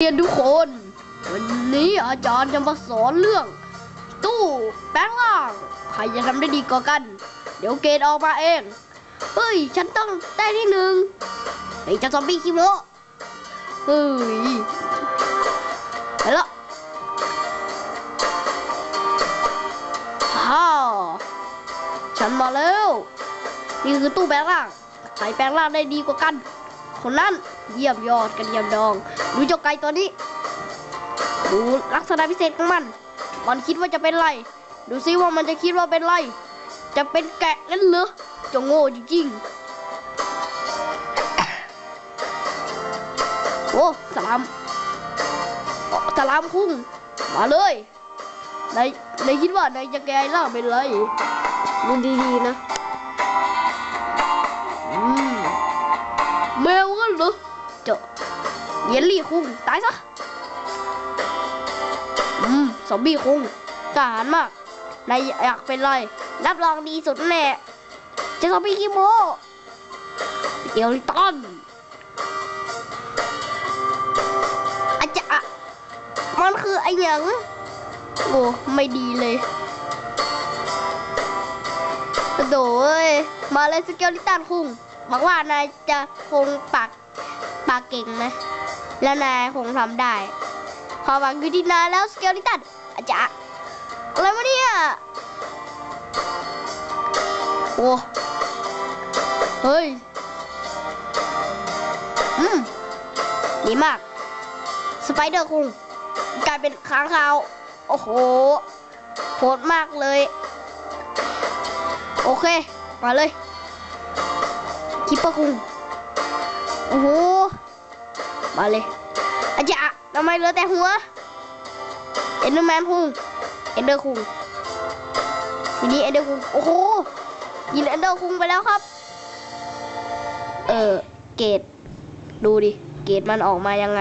เรียนทุกคน วันนี้อาจารย์จะมาสอนเรื่อง ตู้แปลงร่าง ใครจะทำได้ดีกว่ากัน เดี๋ยวเกรดออกมาเองเฮ้ย ฉันต้องได้ที่หนึ่งไอ้เจ้าซอมบี้คิโมะเฮ้ยไปละฮ่าฉันมาแล้ว นี่คือตู้แปลงร่าง ใครแปลงร่างได้ดีกว่ากัน คนนั้นเยี่ยมยอดกันเยี่ยมดอง ดูเจ้าไก่ตัวนี้ ดูลักษณะพิเศษของมัน มันคิดว่าจะเป็นไร ดูซิว่ามันจะคิดว่าเป็นไร จะเป็นแกะงั้นเหรอจะโง่จริงๆโอ้สลามสลามคุ้งมาเลยนายนายคิดว่านายจะแกะล่าเป็นไรดูดีๆนะ เยลลี่คุงตายซะ อืมซอมบี้คุงกล้าหาญมากนายอยากเป็นอะไรรับรองดีสุดแน่เจะซอมบี้ขี้โมเอลิตันอาจจะอะมันคือไอ้หยังโอ้ไม่ดีเลยโดดเอ้ยมาเลยสเกลิตันคุงบอกว่านายจะคงปากปากเก่งนะ แล้วนายคงทำได้พอหวังอยู่ที่นายแล้วสเกลลิตันอาจจะอะไรวะเนี่ยโอ้เฮ้ย อืมดีมาก สไปเดอร์คุงกลายเป็นค้างคาว โอ้โหโหดมากเลย โอเค มาเลยคิปเปอร์คุงโอ้โห มาเลยอาจารย์ทำไมเหลือแต่หัวเอ็นเดอร์แมนคุงเอ็นเดอร์คุงทีนี้เอ็นเดอร์คุงโอ้โหยิงเอ็นเดอร์คุงไปแล้วครับ เออเกตดูดิ เกตมันออกมายังไง